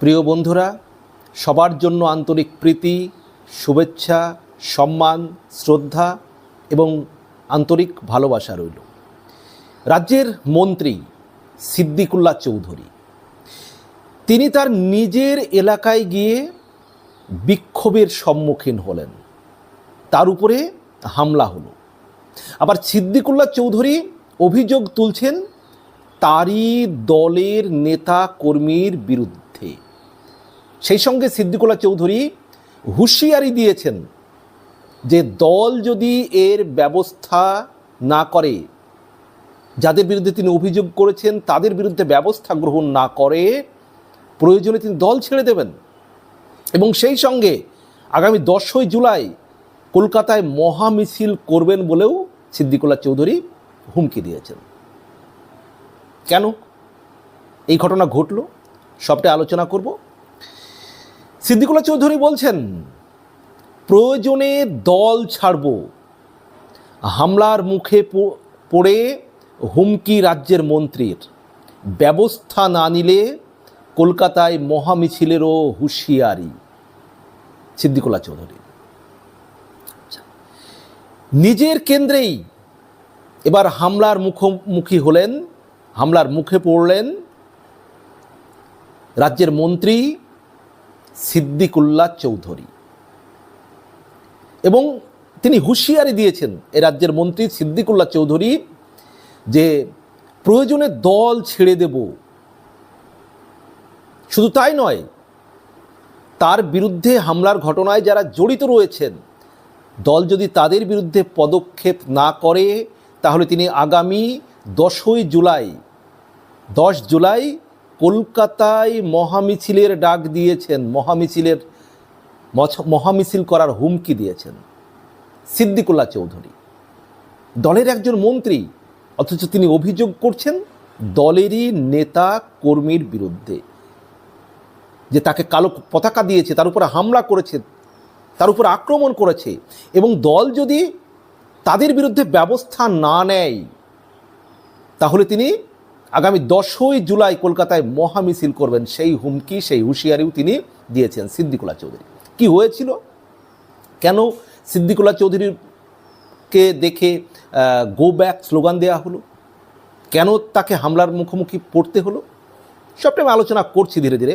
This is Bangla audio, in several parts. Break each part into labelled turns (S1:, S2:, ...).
S1: প্রিয় বন্ধুরা, সবার জন্য আন্তরিক প্রীতি, শুভেচ্ছা, সম্মান, শ্রদ্ধা এবং আন্তরিক ভালোবাসা রইল। রাজ্যের মন্ত্রী সিদ্দিকুল্লাহ চৌধুরী, তিনি তার নিজের এলাকায় গিয়ে বিক্ষোভের সম্মুখীন হলেন। তার উপরে হামলা হলো। আবার সিদ্দিকুল্লাহ চৌধুরী অভিযোগ তুলছেন, তারই দলের নেতা কর্মীর বিরুদ্ধে। সেই সঙ্গে সিদ্দিকুল্লাহ চৌধুরী হুঁশিয়ারি দিয়েছেন যে দল যদি এর ব্যবস্থা না করে, যাদের বিরুদ্ধে তিনি অভিযোগ করেছেন তাদের বিরুদ্ধে ব্যবস্থা গ্রহণ না করে, প্রয়োজনে তিনি দল ছেড়ে দেবেন। এবং সেই সঙ্গে আগামী দশই জুলাই কলকাতায় মহা মিছিল করবেন বলেও সিদ্দিকুল্লাহ চৌধুরী হুমকি দিয়েছেন। কেন? এই ঘটনা ঘটল সবটা আলোচনা করব। সিদ্দিকুল্লাহ চৌধুরী বলছেন, প্রয়োজনে দল ছাড়ব। হামলার মুখে পড়ে হুমকি রাজ্যের মন্ত্রীর। ব্যবস্থা না নিলে কলকাতায় মহামিছিলেরও হুঁশিয়ারি। সিদ্দিকুল্লাহ চৌধুরী। নিজের কেন্দ্রেই এবার হামলার মুখোমুখি হলেন, হামলার মুখে পড়লেন রাজ্যের মন্ত্রী সিদ্দিকুল্লাহ চৌধুরী। এবং তিনি হুঁশিয়ারি দিয়েছেন এ রাজ্যের মন্ত্রী সিদ্দিকুল্লাহ চৌধুরী যে প্রয়োজনে দল ছেড়ে দেব। শুধু তাই নয়, তার বিরুদ্ধে হামলার ঘটনায় যারা জড়িত রয়েছেন, দল যদি তাদের বিরুদ্ধে পদক্ষেপ না করে, তাহলে তিনি আগামী দশই জুলাই, দশ জুলাই কলকাতায় মহামিছিলের ডাক দিয়েছেন, মহামিছিলের মছ- মহামিছিল করার হুমকি দিয়েছেন সিদ্দিকুল্লাহ চৌধুরী। দলের একজন মন্ত্রী, অথচ তিনি অভিযোগ করছেন দলেরই নেতা কর্মীর বিরুদ্ধে। যে তাকে কালো পতাকা দিয়েছে, তার উপরে হামলা করেছে, তার উপর আক্রমণ করেছে এবং দল যদি তাদের বিরুদ্ধে ব্যবস্থা না নেয়, তাহলে তিনি আগামী দশই জুলাই কলকাতায় মহামিছিল করবেন, সেই হুমকি, সেই হুঁশিয়ারিও তিনি দিয়েছেন সিদ্দিকুল্লাহ চৌধুরী। কি হয়েছিল? কেন সিদ্দিকুল্লাহ চৌধুরীকে দেখে গো ব্যাক স্লোগান দেওয়া হলো? কেন তাকে হামলার মুখোমুখি পড়তে হলো? সবটা আমি আলোচনা করছি ধীরে ধীরে।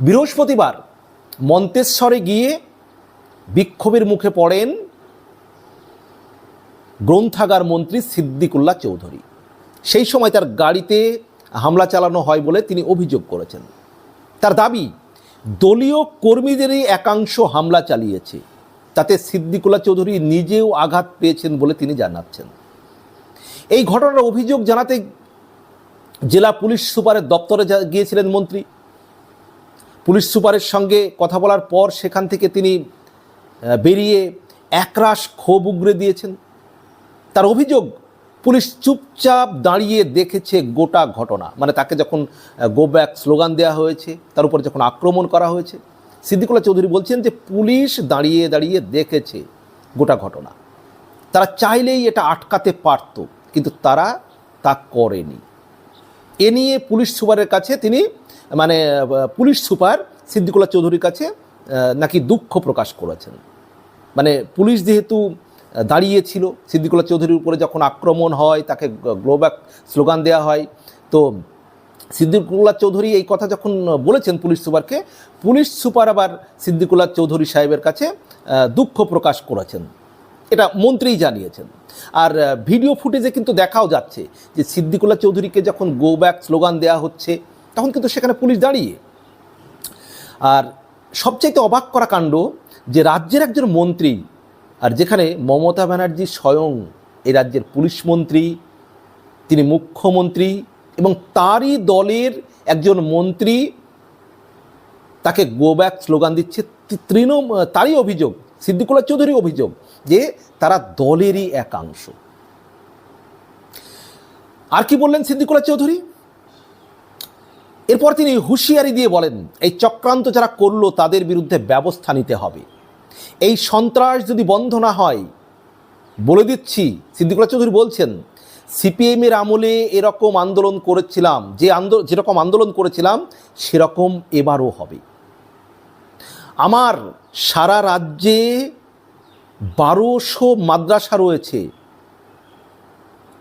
S1: বৃহস্পতিবার মন্তেশ্বরে গিয়ে বিক্ষোভের মুখে পড়েন গ্রন্থাগার মন্ত্রী সিদ্দিকুল্লাহ চৌধুরী। সেই সময় তার গাড়িতে হামলা চালানো হয় বলে তিনি অভিযোগ করেছেন। তার দাবি, দলীয় কর্মীদেরই একাংশ হামলা চালিয়েছে, তাতে সিদ্দিকুল্লাহ চৌধুরী নিজেও আঘাত পেয়েছেন বলে তিনি জানাচ্ছেন। এই ঘটনার অভিযোগ জানাতে জেলা পুলিশ সুপারের দপ্তরে গিয়েছিলেন মন্ত্রী। পুলিশ সুপারের সঙ্গে কথা বলার পর সেখান থেকে তিনি বেরিয়ে একরাশ ক্ষোভ উগরে দিয়েছেন। তার অভিযোগ পুলিশ চুপচাপ দাঁড়িয়ে দেখেছে গোটা ঘটনা। মানে তাকে যখন গো ব্যাক স্লোগান দেওয়া হয়েছে, তার উপর যখন আক্রমণ করা হয়েছে, সিদ্দিকুল্লাহ চৌধুরী বলছেন যে পুলিশ দাঁড়িয়ে দাঁড়িয়ে দেখেছে গোটা ঘটনা। তারা চাইলেই এটা আটকাতে পারত, কিন্তু তারা তা করেনি। এ নিয়ে পুলিশ সুপারের কাছে তিনি মানে পুলিশ সুপার সিদ্দিকুল্লাহ চৌধুরীর কাছে নাকি দুঃখ প্রকাশ করেছেন। মানে পুলিশ যেহেতু দাঁড়িয়েছিল। সিদ্দিকুল্লাহ চৌধুরীর উপরে যখন আক্রমণ হয়, তাকে গ্লোব্যাক স্লোগান দেওয়া হয়। তো সিদ্দিকুল্লাহ চৌধুরী এই কথা যখন বলেছেন পুলিশ সুপারকে, পুলিশ সুপার আবার সিদ্দিকুল্লাহ চৌধুরী সাহেবের কাছে দুঃখ প্রকাশ করেছেন। এটা মন্ত্রীই জানিয়েছেন। আর ভিডিও ফুটেজে কিন্তু দেখাও যাচ্ছে যে সিদ্দিকুল্লাহ চৌধুরীকে যখন গো ব্যাক স্লোগান দেওয়া হচ্ছে, তখন কিন্তু সেখানে পুলিশ দাঁড়িয়ে। আর সবচাইতে অবাক করা কাণ্ড যে রাজ্যের একজন মন্ত্রী আর যেখানে মমতা ব্যানার্জি স্বয়ং এ রাজ্যের পুলিশ মন্ত্রী, তিনি মুখ্যমন্ত্রী এবং তারই দলের একজন মন্ত্রী, তাকে গো ব্যাক স্লোগান দিচ্ছে তি- তৃণ তারই অভিযোগ, সিদ্দিকুল্লাহ চৌধুরী অভিযোগ যে তারা দলেরই একাংশ। আর কি বললেন সিদ্দিকুল্লাহ চৌধুরী? এরপর তিনি হুঁশিয়ারি দিয়ে বলেন, এই চক্রান্ত যারা করল তাদের বিরুদ্ধে ব্যবস্থা নিতে হবে। এই সন্ত্রাস যদি বন্ধ না হয়, বলে দিচ্ছি, সিদ্দিকুল্লাহ চৌধুরী বলছেন, সিপিএমের আমলে এরকম আন্দোলন করেছিলাম, যে আন্দোলন যেরকম আন্দোলন করেছিলাম, সেরকম এবারও হবে। আমার সারা রাজ্যে বারোশো মাদ্রাসা রয়েছে,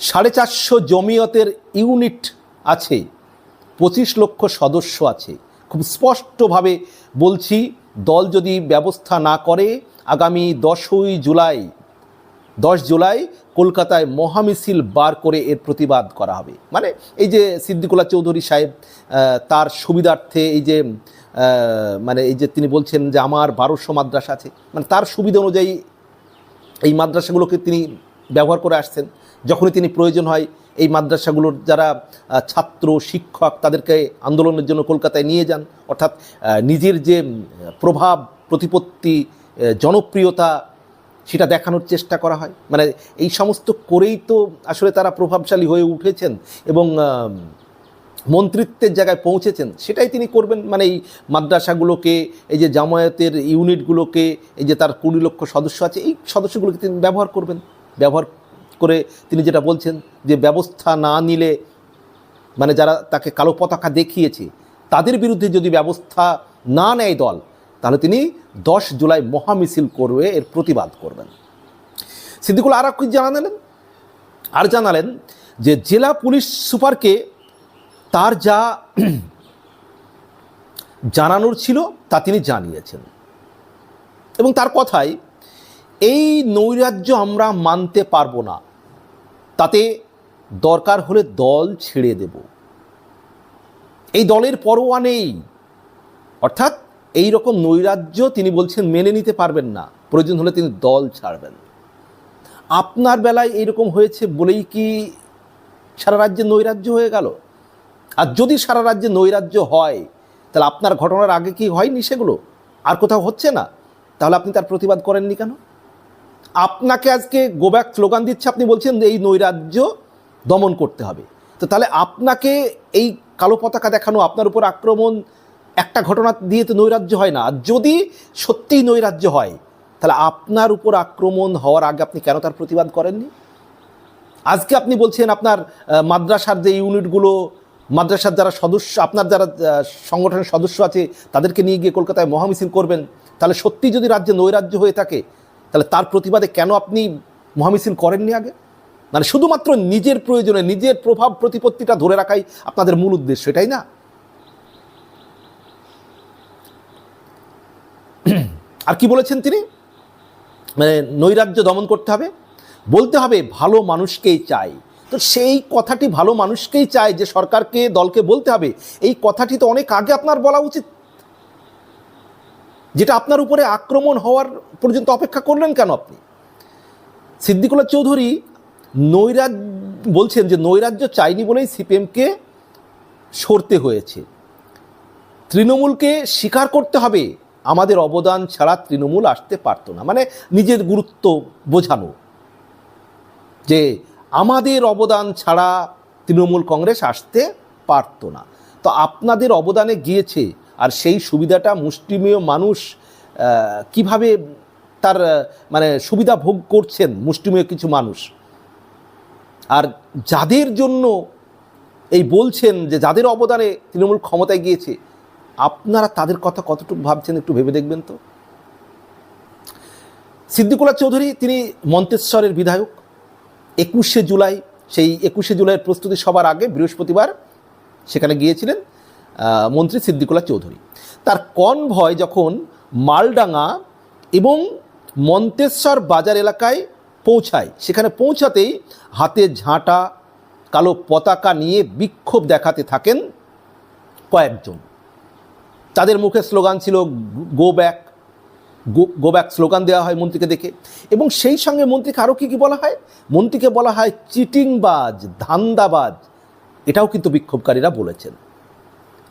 S1: সাড়ে চারশো জমিয়তের ইউনিট আছে, পঁচিশ লক্ষ সদস্য আছে। খুব স্পষ্টভাবে বলছি দল যদি ব্যবস্থা না করে, আগামী দশই জুলাই, দশ জুলাই কলকাতায় মহামিছিল বার করে এর প্রতিবাদ করা হবে। মানে এই যে সিদ্দিকুল্লাহ চৌধুরী সাহেব তার সুবিধার্থে এই যে মানে এই যে তিনি বলছেন যে আমার বারোশো মাদ্রাসা আছে মানে তার সুবিধা অনুযায়ী এই মাদ্রাসাগুলোকে তিনি ব্যবহার করে আসছেন। যখনই তিনি প্রয়োজন হয় এই মাদ্রাসাগুলোর যারা ছাত্র, শিক্ষক, তাদেরকে আন্দোলনের জন্য কলকাতায় নিয়ে যান। অর্থাৎ নিজের যে প্রভাব, প্রতিপত্তি জনপ্রিয়তা, সেটা দেখানোর চেষ্টা করা হয়। মানে এই সমস্ত করেই তো আসলে তারা প্রভাবশালী হয়ে উঠেছেন এবং মন্ত্রিত্বের জায়গায় পৌঁছেছেন। সেটাই তিনি করবেন। মানে এই মাদ্রাসাগুলোকে, এই যে জামায়াতের ইউনিটগুলোকে, এই যে তার কুড়ি লক্ষ সদস্য আছে, এই সদস্যগুলোকে তিনি ব্যবহার করবেন। ব্যবহার করে তিনি যেটা বলছেন যে ব্যবস্থা না নিলে মানে যারা তাকে কালো পতাকা দেখিয়েছে, তাদের বিরুদ্ধে যদি ব্যবস্থা না নেয় দল, তাহলে তিনি দশ জুলাই মহামিছিল করবে, এর প্রতিবাদ করবেন। সিদ্দিকুল আর কি জানালেন, আর জানালেন যে জেলা পুলিশ সুপারকে তার যা জানানোর ছিল তা তিনি জানিয়েছেন। এবং তার কথায়, এই নৈরাজ্য আমরা মানতে পারব না। তাতে দরকার হলে দল ছেড়ে দেব। এই দলের পরোয়া নেই। অর্থাৎ এই রকম নৈরাজ্য তিনি বলছেন মেনে নিতে পারবেন না। প্রয়োজন হলে তিনি দল ছাড়বেন। আপনার বেলায় এইরকম হয়েছে বলেই কি সারা রাজ্যে নৈরাজ্য হয়ে গেল? আর যদি সারা রাজ্যে নৈরাজ্য হয়, তাহলে আপনার ঘটনার আগে কি হয়নি সেগুলো? আর কোথাও হচ্ছে না? তাহলে আপনি তার প্রতিবাদ করেননি কেন? আপনাকে আজকে গোব্যাক স্লোগান দিচ্ছে, আপনি বলছেন এই নৈরাজ্য দমন করতে হবে। তো তাহলে আপনাকে এই কালো পতাকা দেখানো, আপনার উপর আক্রমণ একটা ঘটনা দিয়ে তো নৈরাজ্য হয় না। যদি সত্যিই নৈরাজ্য হয়, তাহলে আপনার উপর আক্রমণ হওয়ার আগে আপনি কেন তার প্রতিবাদ করেননি? আজকে আপনি বলছেন আপনার মাদ্রাসার যে ইউনিটগুলো, মাদ্রাসার যারা সদস্য, আপনার যারা সংগঠনের সদস্য আছে, তাদেরকে নিয়ে গিয়ে কলকাতায় মহামিছিল করবেন। তাহলে সত্যি যদি রাজ্যে নৈরাজ্য হয়ে থাকে তাহলে তার প্রতিবাদে কেন আপনি মহামিছিল করেননি আগে? মানে শুধুমাত্র নিজের প্রয়োজনে, নিজের প্রভাব প্রতিপত্তিটা ধরে রাখাই আপনাদের মূল উদ্দেশ্য, এটাই না? আর কি বলেছেন তিনি? মানে নৈরাজ্য দমন করতে হবে। বলতে হবে, ভালো মানুষকেই চাই। তো সেই কথাটি ভালো মানুষকেই চাই যে সরকারকে, দলকে বলতে হবে। এই কথাটি তো অনেক আগে আপনার বলা উচিত। যেটা আপনার উপরে আক্রমণ হওয়ার পর্যন্ত অপেক্ষা করলেন কেন আপনি? সিদ্দিকুল্লাহ চৌধুরী নৈরাজ বলছেন যে নৈরাজ্য চাইনি বলেই সিপিএমকে সরতে হয়েছে। তৃণমূলকে স্বীকার করতে হবে। আমাদের অবদান ছাড়া তৃণমূল আসতে পারতো না। মানে নিজের গুরুত্ব বোঝানো। যে আমাদের অবদান ছাড়া তৃণমূল কংগ্রেস আসতে পারতো না। তো আপনাদের অবদানে গিয়েছে আর সেই সুবিধাটা মুষ্টিমেয় মানুষ কীভাবে তার মানে সুবিধা ভোগ করছেন মুষ্টিমেয় কিছু মানুষ? আর যাদের জন্য এই বলছেন যে যাদের অবদানে তৃণমূল ক্ষমতায় গিয়েছে, আপনারা তাদের কথা কতটুকু ভাবছেন একটু ভেবে দেখবেন তো? সিদ্দিকুল্লাহ চৌধুরী, তিনি মন্তেশ্বরের বিধায়ক। একুশে জুলাই, সেই একুশে জুলাইয়ের প্রস্তুতি সবার আগে বৃহস্পতিবার সেখানে গিয়েছিলেন। মন্ত্রী সিদ্দিকুল্লাহ চৌধুরী। তার কনভয় যখন মালডাঙ্গা এবং মন্তেশ্বর বাজার এলাকায় পৌঁছায়, সেখানে পৌঁছাতেই হাতে ঝাঁটা, কালো পতাকা নিয়ে বিক্ষোভ দেখাতে থাকেন কয়েকজন। তাদের মুখে স্লোগান ছিল go back go back slogan দেওয়া হয় মন্ত্রীকে দেখে। এবং সেই সঙ্গে মন্ত্রীকে আরও কী কী বলা হয়? মন্ত্রীকে বলা হয় চিটিংবাজ, ধান্দাবাজ। এটাও কিন্তু বিক্ষোভকারীরা বলেছেন।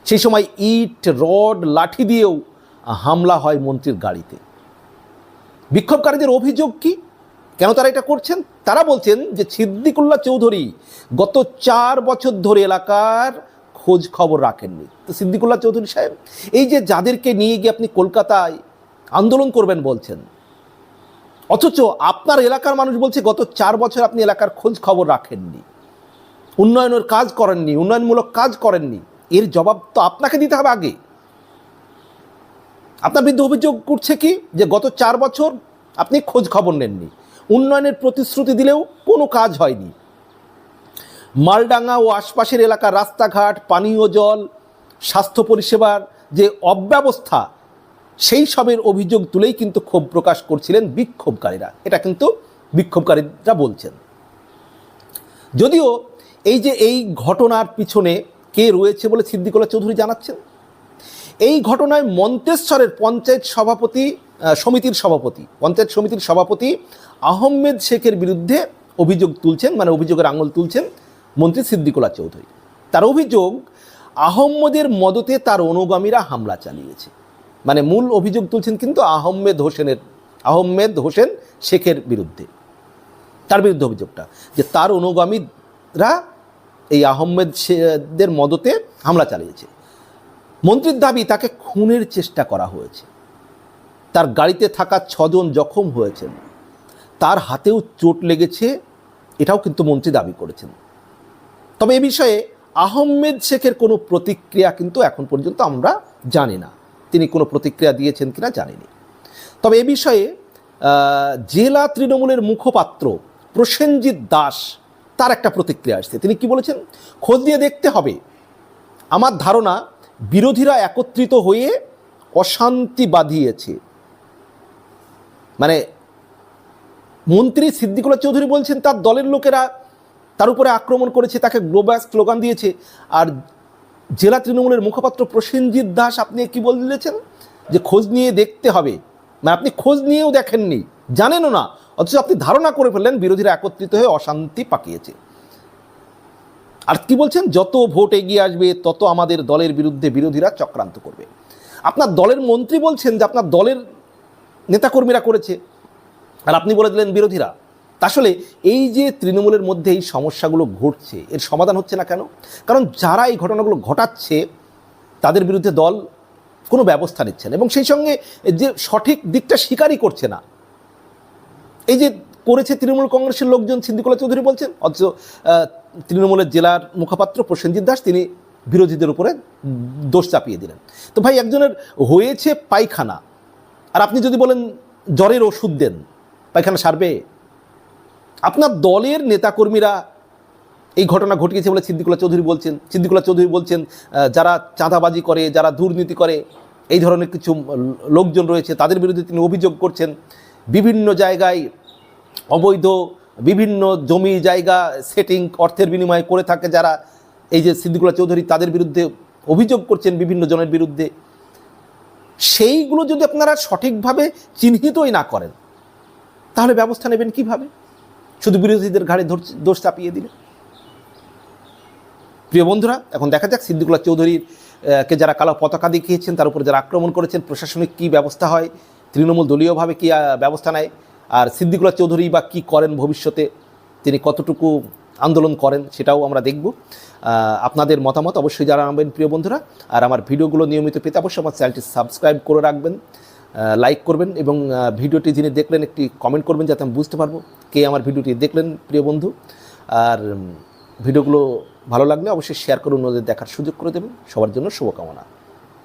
S1: সেই সময় ইট, রড, লাঠি দিয়েও হামলা হয় মন্ত্রীর গাড়িতে। বিক্ষোভকারীদের অভিযোগ কি? কেন তারা এটা করছেন? তারা বলছেন যে সিদ্দিকুল্লাহ চৌধুরী গত চার বছর ধরে এলাকার খোঁজ খবর রাখেননি। তো সিদ্দিকুল্লাহ চৌধুরী সাহেব, এই যে যাদেরকে নিয়ে গিয়ে আপনি কলকাতায় আন্দোলন করবেন বলছেন, অথচ আপনার এলাকার মানুষ বলছে গত চার বছর আপনি এলাকার খোঁজ খবর রাখেননি। উন্নয়নের কাজ করেননি, উন্নয়নমূলক কাজ করেননি। এর জবাব তো আপনাকে দিতে হবে আগে। আপনার বিরুদ্ধে অভিযোগ করছে কি? যে গত চার বছর আপনি খোঁজ খবর নেননি। উন্নয়নের প্রতিশ্রুতি দিলেও কোনো কাজ হয়নি। মালডাঙ্গা ও আশপাশের এলাকার রাস্তাঘাট, পানীয় জল, স্বাস্থ্য পরিষেবার যে অব্যবস্থা, সেই সবের অভিযোগ তুলেই কিন্তু ক্ষোভ প্রকাশ করছিলেন বিক্ষোভকারীরা। এটা কিন্তু বিক্ষোভকারীরা বলছেন। যদিও এই যে এই ঘটনার পিছনে কে রয়েছে বলে সিদ্দিকুল্লাহ চৌধুরী জানাচ্ছেন? এই ঘটনায় মন্তেশ্বরের পঞ্চায়েত সভাপতি সমিতির সভাপতি, পঞ্চায়েত সমিতির সভাপতি আহমেদ শেখের বিরুদ্ধে অভিযোগ তুলছেন মানে অভিযোগের আঙুল তুলছেন মন্ত্রী সিদ্দিকুল্লাহ চৌধুরী। তার অভিযোগ, আহম্মদের মদতে তার অনুগামীরা হামলা চালিয়েছে। মানে মূল অভিযোগ তুলছেন কিন্তু আহমেদ হোসেনের আহমেদ হোসেন শেখের বিরুদ্ধে। তার বিরুদ্ধে অভিযোগটা, যে তার অনুগামীরা এই আহমেদ শেদের মদতে হামলা চালিয়েছে। মন্ত্রীর দাবি, তাকে খুনের চেষ্টা করা হয়েছে। তার গাড়িতে থাকা ছজন জখম হয়েছেন। তার হাতেও চোট লেগেছে, এটাও কিন্তু মন্ত্রী দাবি করেছেন। তবে এ বিষয়ে আহমেদ শেখের কোনো প্রতিক্রিয়া কিন্তু এখন পর্যন্ত আমরা জানি না। তিনি কোনো প্রতিক্রিয়া দিয়েছেন কিনা জানিনি। তবে এ বিষয়ে জেলা তৃণমূলের মুখপাত্র প্রসেনজিৎ দাস তার একটা প্রতিক্রিয়া আসছে। তিনি কি বলেছেন? খোঁজ নিয়ে দেখতে হবে, আমার ধারণা বিরোধীরা একত্রিত হয়ে অশান্তি বাঁধিয়েছে। মানে মন্ত্রী সিদ্দিকুল্লাহ চৌধুরী বলছেন, তার দলের লোকেরা তার উপরে আক্রমণ করেছে, তাকে গ্লোব্যাক স্লোগান দিয়েছে। আর জেলা তৃণমূলের মুখপাত্র প্রসেনজিৎ দাস, আপনি কি বলেছেন? যে খোঁজ নিয়ে দেখতে হবে। মানে আপনি খোঁজ নিয়েও দেখেননি, জানেনও না। অথচ আপনি ধারণা করে ফেললেন বিরোধীরা একত্রিত হয়ে অশান্তি পাকিয়েছে। আর কি বলছেন? যত ভোট এগিয়ে আসবে, তত আমাদের দলের বিরুদ্ধে বিরোধীরা চক্রান্ত করবে। আপনার দলের মন্ত্রী বলছেন যে আপনার দলের নেতাকর্মীরা করেছে। আর আপনি বলে দিলেন বিরোধীরা। আসলে এই যে তৃণমূলের মধ্যে এই সমস্যাগুলো ঘটছে, এর সমাধান হচ্ছে না কেন? কারণ যারা এই ঘটনাগুলো ঘটাচ্ছে, তাদের বিরুদ্ধে দল কোনো ব্যবস্থা নিচ্ছে না। এবং সেই সঙ্গে যে সঠিক দিকটা স্বীকারই করছে না এই যে করেছে তৃণমূল কংগ্রেসের লোকজন সিদ্দিকুল্লাহ চৌধুরী বলছেন, অথচ তৃণমূলের জেলার মুখপাত্র প্রসেনজিৎ দাস, তিনি বিরোধীদের উপরে দোষ চাপিয়ে দিলেন। তো ভাই, একজনের হয়েছে পায়খানা, আর আপনি যদি বলেন জ্বরের ওষুধ দেন, পায়খানা সারবে, আপনার দলের নেতাকর্মীরা এই ঘটনা ঘটিয়েছে বলে সিদ্দিকুল্লাহ চৌধুরী বলছেন সিদ্দিকুল্লাহ চৌধুরী বলছেন যারা চাঁদাবাজি করে, যারা দুর্নীতি করে, এই ধরনের কিছু লোকজন রয়েছে, তাদের বিরুদ্ধে তিনি অভিযোগ করছেন। বিভিন্ন জায়গায় অবৈধ, বিভিন্ন জমি জায়গা সেটিং অর্থের বিনিময়ে করে থাকে যারা এই যে সিদ্দিকুল্লাহ চৌধুরী তাদের বিরুদ্ধে অভিযোগ করছেন বিভিন্ন জনের বিরুদ্ধে। সেইগুলো যদি আপনারা সঠিকভাবে চিহ্নিতই না করেন, তাহলে ব্যবস্থা নেবেন কীভাবে? শুধু বিরোধীদের ঘাড়ে দোষ চাপিয়ে দিলে। প্রিয় বন্ধুরা, এখন দেখা যাক সিদ্দিকুল্লাহ চৌধুরীর কে যারা কালো পতাকা দেখিয়েছেন, তার উপর যারা আক্রমণ করেছেন, প্রশাসনিক কী ব্যবস্থা হয় তৃণমূল দলীয়ভাবে কী ব্যবস্থা নেয়? আর সিদ্দিকুল্লাহ চৌধুরী বা কী করেন ভবিষ্যতে? তিনি কতটুকু আন্দোলন করেন সেটাও আমরা দেখব। আপনাদের মতামত অবশ্যই জানাবেন প্রিয় বন্ধুরা। আর আমার ভিডিওগুলো নিয়মিত পেতে অবশ্যই আমার চ্যানেলটি সাবস্ক্রাইব করে রাখবেন লাইক করবেন এবং ভিডিওটি যিনি দেখলেন একটি কমেন্ট করবেন যাতে আমি বুঝতে পারব কে আমার ভিডিওটি দেখলেন প্রিয় বন্ধু। আর ভিডিওগুলো ভালো লাগলে অবশ্যই শেয়ার করে অন্যদের দেখার সুযোগ করে দেবেন। সবার জন্য শুভকামনা।